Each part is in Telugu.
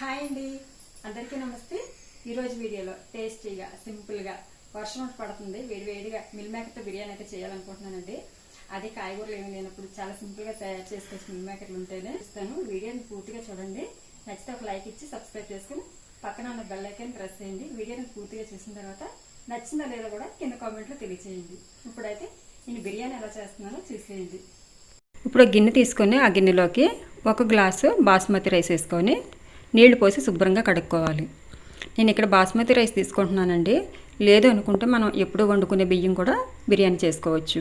హాయ్ అండి. అందరికీ నమస్తే. ఈరోజు వీడియోలో టేస్టీగా సింపుల్గా వర్షం ఒకటి పడుతుంది. వేడి వేడిగా మిల్ మేకర్తో బిర్యానీ అయితే చేయాలనుకుంటున్నానండి. అది కాయగూరలు ఏమి లేనప్పుడు చాలా సింపుల్గా తయారు చేసుకోవచ్చు మిల్ మేకర్లు ఉంటేనే ఇస్తాను. వీడియోని పూర్తిగా చూడండి. నచ్చితే ఒక లైక్ ఇచ్చి సబ్స్క్రైబ్ చేసుకుని పక్కన ఉన్న బెల్ ఐకాన్ ప్రెస్ చేయండి. వీడియోని పూర్తిగా చూసిన తర్వాత నచ్చిందా లేదా కూడా కింద కామెంట్లో తెలియచేయండి. ఇప్పుడైతే నేను బిర్యానీ ఎలా చేస్తున్నానో చూసేయండి. ఇప్పుడు గిన్నె తీసుకొని ఆ గిన్నెలోకి ఒక గ్లాసు బాస్మతి రైస్ వేసుకొని నీళ్ళు పోసి శుభ్రంగా కడుక్కోవాలి. నేను ఇక్కడ బాస్మతి రైస్ తీసుకుంటున్నానండి. లేదు అనుకుంటే మనం ఎప్పుడు వండుకునే బియ్యం కూడా బిర్యానీ చేసుకోవచ్చు.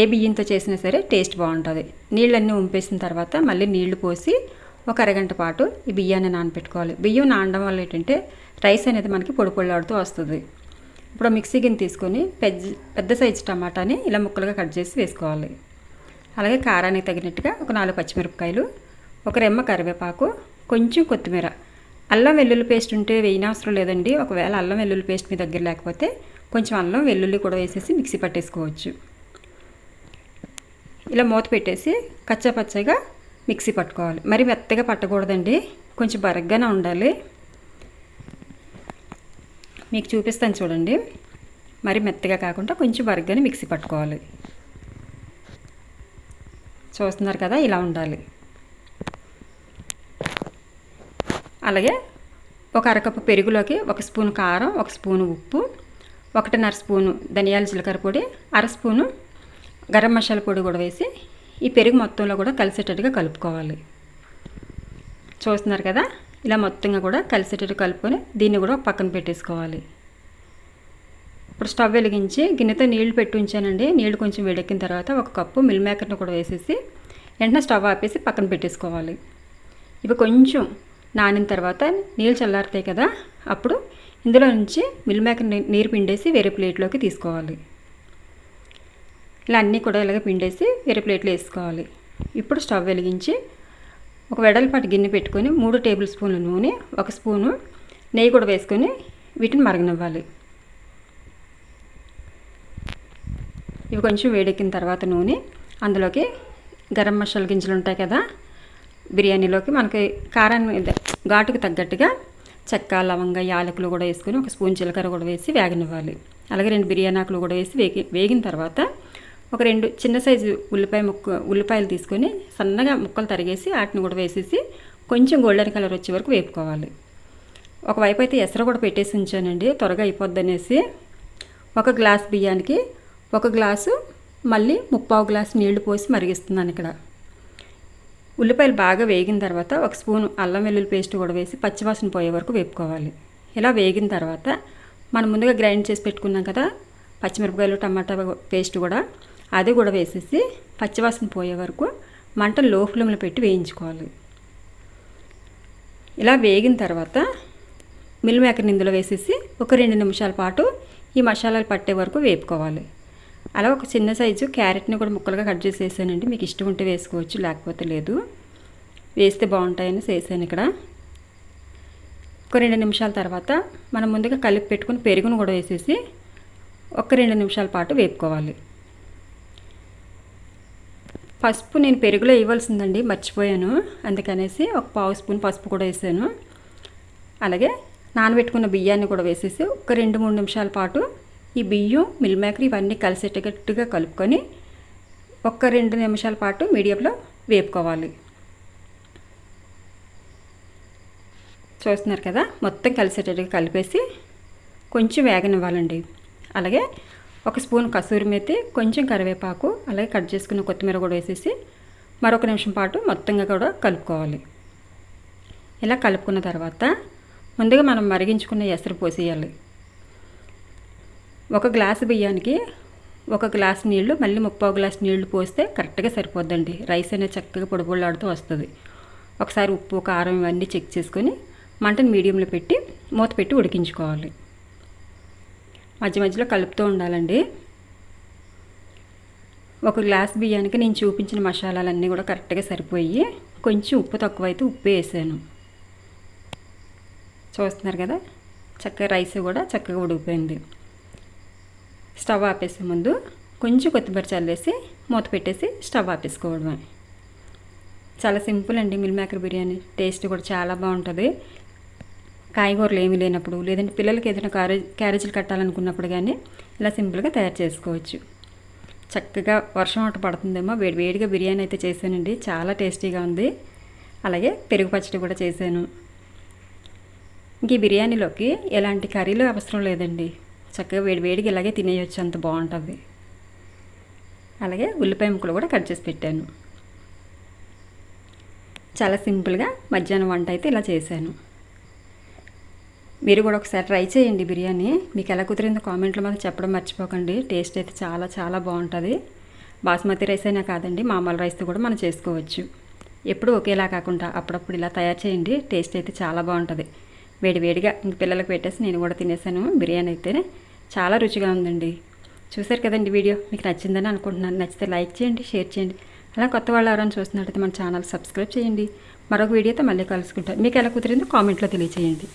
ఏ బియ్యంతో చేసినా సరే టేస్ట్ బాగుంటుంది. నీళ్ళన్నీ ఉంపేసిన తర్వాత మళ్ళీ నీళ్ళు పోసి ఒక అరగంట పాటు ఈ బియ్యాన్ని నానపెట్టుకోవాలి. బియ్యం నానడం వల్ల ఏంటంటే రైస్ అనేది మనకి పొడి పొడిలాడుతూ వస్తుంది. ఇప్పుడు మిక్సీ గిన్నె తీసుకొని పెద్ద పెద్ద సైజు టమాటాని ఇలా ముక్కలుగా కట్ చేసి వేసుకోవాలి. అలాగే కారానికి తగినట్టుగా ఒక నాలుగు పచ్చిమిరపకాయలు ఒక రెమ్మ కరివేపాకు కొంచెం కొత్తిమీర. అల్లం వెల్లుల్లి పేస్ట్ ఉంటే వేయనవసరం లేదండి. ఒకవేళ అల్లం వెల్లుల్లి పేస్ట్ మీ దగ్గర లేకపోతే కొంచెం అల్లం వెల్లుల్లి కూడా వేసేసి మిక్సీ పట్టేసుకోవచ్చు. ఇలా మూత పెట్టేసి కచ్చా పచ్చగా మిక్సీ పట్టుకోవాలి. మరి మెత్తగా పట్టకూడదండి. కొంచెం బరగ్గానే ఉండాలి. మీకు చూపిస్తాను చూడండి. మరి మెత్తగా కాకుండా కొంచెం బరగ్గానే మిక్సీ పట్టుకోవాలి. చూస్తున్నారు కదా? ఇలా ఉండాలి. అలాగే ఒక అరకప్పు పెరుగులోకి ఒక స్పూన్ కారం ఒక స్పూను ఉప్పు ఒకటిన్నర స్పూను ధనియాల జీలకర్ర పొడి అర స్పూను గరం మసాలా పొడి కూడా వేసి ఈ పెరుగు మొత్తంలో కూడా కలిసేటట్టుగా కలుపుకోవాలి. చూస్తున్నారు కదా? ఇలా మొత్తంగా కూడా కలిసేటట్టు కలుపుకొని దీన్ని కూడా పక్కన పెట్టేసుకోవాలి. ఇప్పుడు స్టవ్ వెలిగించి గిన్నెతో నీళ్ళు పెట్టి ఉంచానండి. నీళ్ళు కొంచెం వేడెక్కిన తర్వాత ఒక కప్పు మిల్ మేకర్ని కూడా వేసేసి వెంటనే స్టవ్ ఆపేసి పక్కన పెట్టేసుకోవాలి. ఇవి కొంచెం నానిన తర్వాత నీళ్ళు చల్లారుతాయి కదా అప్పుడు ఇందులో నుంచి మిల్ మేకర్ నీరు పిండేసి వేరే ప్లేట్లోకి తీసుకోవాలి. ఇలా అన్నీ కూడా ఇలాగ పిండేసి వేరే ప్లేట్లో వేసుకోవాలి. ఇప్పుడు స్టవ్ వెలిగించి ఒక వెడల్పాటి గిన్నె పెట్టుకొని మూడు టేబుల్ స్పూన్ల నూనె ఒక స్పూను నెయ్యి కూడా వేసుకొని వీటిని మరగనివ్వాలి. ఇవి కొంచెం వేడెక్కిన తర్వాత నూనె అందులోకి గరం మసాలా గింజలు ఉంటాయి కదా బిర్యానీలోకి మనకి కారాన్ని ఘాటుకు తగ్గట్టుగా చెక్క లవంగ యాలకులు కూడా వేసుకొని ఒక స్పూన్ జీలకర్ర కూడా వేసి వేగనివ్వాలి. అలాగే రెండు బిర్యానీ ఆకులు కూడా వేసి వేగి వేగిన తర్వాత ఒక రెండు చిన్న సైజు ఉల్లిపాయ ముక్క ఉల్లిపాయలు తీసుకొని సన్నగా ముక్కలు తరిగేసి వాటిని కూడా వేసేసి కొంచెం గోల్డెన్ కలర్ వచ్చే వరకు వేపుకోవాలి. ఒకవైపు అయితే ఎసరు కూడా పెట్టేసి ఉంచానండి. త్వరగా అయిపోద్ది అనేసి ఒక గ్లాస్ బియ్యానికి ఒక గ్లాసు మళ్ళీ ముప్పావు గ్లాసు నీళ్ళు పోసి మరిగిస్తున్నాను ఇక్కడ. ఉల్లిపాయలు బాగా వేగిన తర్వాత ఒక స్పూన్ అల్లం వెల్లుల్లి పేస్ట్ కూడా వేసి పచ్చివాసన పోయే వరకు వేపుకోవాలి. ఇలా వేగిన తర్వాత మనం ముందుగా గ్రైండ్ చేసి పెట్టుకున్నాం కదా పచ్చిమిరపకాయలు టమాటా పేస్ట్ కూడా అది కూడా వేసేసి పచ్చివాసన పోయే వరకు మంట లో ఫ్లేమ్లో పెట్టి వేయించుకోవాలి. ఇలా వేగిన తర్వాత మిల్ మేకర్ ఇందులో వేసేసి ఒక రెండు నిమిషాల పాటు ఈ మసాలాలు పట్టే వరకు వేపుకోవాలి. అలా ఒక చిన్న సైజు క్యారెట్ని కూడా ముక్కలుగా కట్ చేసి వేసానండి. మీకు ఇష్టం ఉంటే వేసుకోవచ్చు లేకపోతే లేదు. వేస్తే బాగుంటాయని చేసాను ఇక్కడ. ఒక రెండు నిమిషాల తర్వాత మనం ముందుగా కలిపి పెట్టుకుని పెరుగును కూడా వేసేసి ఒక రెండు నిమిషాల పాటు వేపుకోవాలి. పసుపు నేను పెరుగులో వేయవలసిందండి మర్చిపోయాను. అందుకనేసి ఒక పావు స్పూన్ పసుపు కూడా వేసాను. అలాగే నానబెట్టుకున్న బియ్యాన్ని కూడా వేసేసి ఒక రెండు మూడు నిమిషాల పాటు ఈ బియ్యం మిల్ మేకర్ ఇవన్నీ కలిసేటట్టుగా కలుపుకొని ఒక్క రెండు నిమిషాల పాటు మీడియంలో వేపుకోవాలి. చూస్తున్నారు కదా? మొత్తం కలిసేటట్టుగా కలిపేసి కొంచెం వేగనివ్వాలండి. అలాగే ఒక స్పూన్ కసూరి మెత్తి కొంచెం కరివేపాకు అలాగే కట్ చేసుకున్న కొత్తిమీర కూడా వేసేసి మరొక నిమిషం పాటు మొత్తంగా కూడా కలుపుకోవాలి. ఇలా కలుపుకున్న తర్వాత ముందుగా మనం మరిగించుకున్న ఎసరు పోసేయాలి. ఒక గ్లాసు బియ్యానికి ఒక గ్లాస్ నీళ్ళు మళ్ళీ ముప్పావు గ్లాస్ నీళ్ళు పోస్తే కరెక్ట్గా సరిపోద్దండి. రైస్ అనేది చక్కగా పొడిపొళ్ళాడుతూ వస్తుంది. ఒకసారి ఉప్పు కారం ఇవన్నీ చెక్ చేసుకొని మంటను మీడియంలో పెట్టి మూత పెట్టి ఉడికించుకోవాలి. మధ్య మధ్యలో కలుపుతూ ఉండాలండి. ఒక గ్లాస్ బియ్యానికి నేను చూపించిన మసాలాలన్నీ కూడా కరెక్ట్గా సరిపోయి కొంచెం ఉప్పు తక్కువైతే ఉప్పు వేసాను. చూస్తున్నారు కదా? చక్కగా రైస్ కూడా చక్కగా ఉడికిపోయింది. స్టవ్ ఆపేసే ముందు కొంచెం కొత్తిమీర చల్లేసి మూత పెట్టేసి స్టవ్ ఆపేసుకోవడమే. చాలా సింపుల్ అండి మిల్ మేకర్ బిర్యానీ. టేస్ట్ కూడా చాలా బాగుంటుంది. కాయగూరలు ఏమీ లేనప్పుడు లేదంటే పిల్లలకి ఏదైనా క్యారేజ్ క్యారేజీలు కట్టాలనుకున్నప్పుడు కానీ ఇలా సింపుల్గా తయారు చేసుకోవచ్చు. చక్కగా వర్షం ఒకటి పడుతుందేమో వేడి వేడిగా బిర్యానీ అయితే చేశానండి. చాలా టేస్టీగా ఉంది. అలాగే పెరుగు పచ్చడి కూడా చేశాను. ఇంక ఈ బిర్యానీలోకి ఎలాంటి కర్రీలు అవసరం లేదండి. చక్కగా వేడి వేడిగా ఇలాగే తినేయొచ్చు అంత బాగుంటుంది. అలాగే ఉల్లిపాయ ముక్కలు కూడా కట్ చేసి పెట్టాను. చాలా సింపుల్గా మధ్యాహ్నం వంట అయితే ఇలా చేశాను. మీరు కూడా ఒకసారి ట్రై చేయండి బిర్యానీ. మీకు ఎలా కుదిరిందో కామెంట్లో మాకు చెప్పడం మర్చిపోకండి. టేస్ట్ అయితే చాలా చాలా బాగుంటుంది. బాస్మతి రైస్ అయినా కాదండి మామూలు రైస్తో కూడా మనం చేసుకోవచ్చు. ఎప్పుడు ఒకేలా కాకుండా అప్పుడప్పుడు ఇలా తయారు చేయండి. టేస్ట్ అయితే చాలా బాగుంటుంది. వేడి వేడిగా ఇంక పిల్లలకు పెట్టేసి నేను కూడా తినేసాను. బిర్యానీ అయితే చాలా రుచిగా ఉందండి. చూసారు కదండి వీడియో? మీకు నచ్చిందని అనుకుంటున్నాను. నచ్చితే లైక్ చేయండి షేర్ చేయండి. అలా కొత్త వాళ్ళు ఎవరైనా చూస్తున్నట్టయితే మన ఛానల్ సబ్స్క్రైబ్ చేయండి. మరొక వీడియోతో మళ్ళీ కలుసుకుంటాం. మీకు ఎలా కుదిరిందో కామెంట్లో తెలియచేయండి.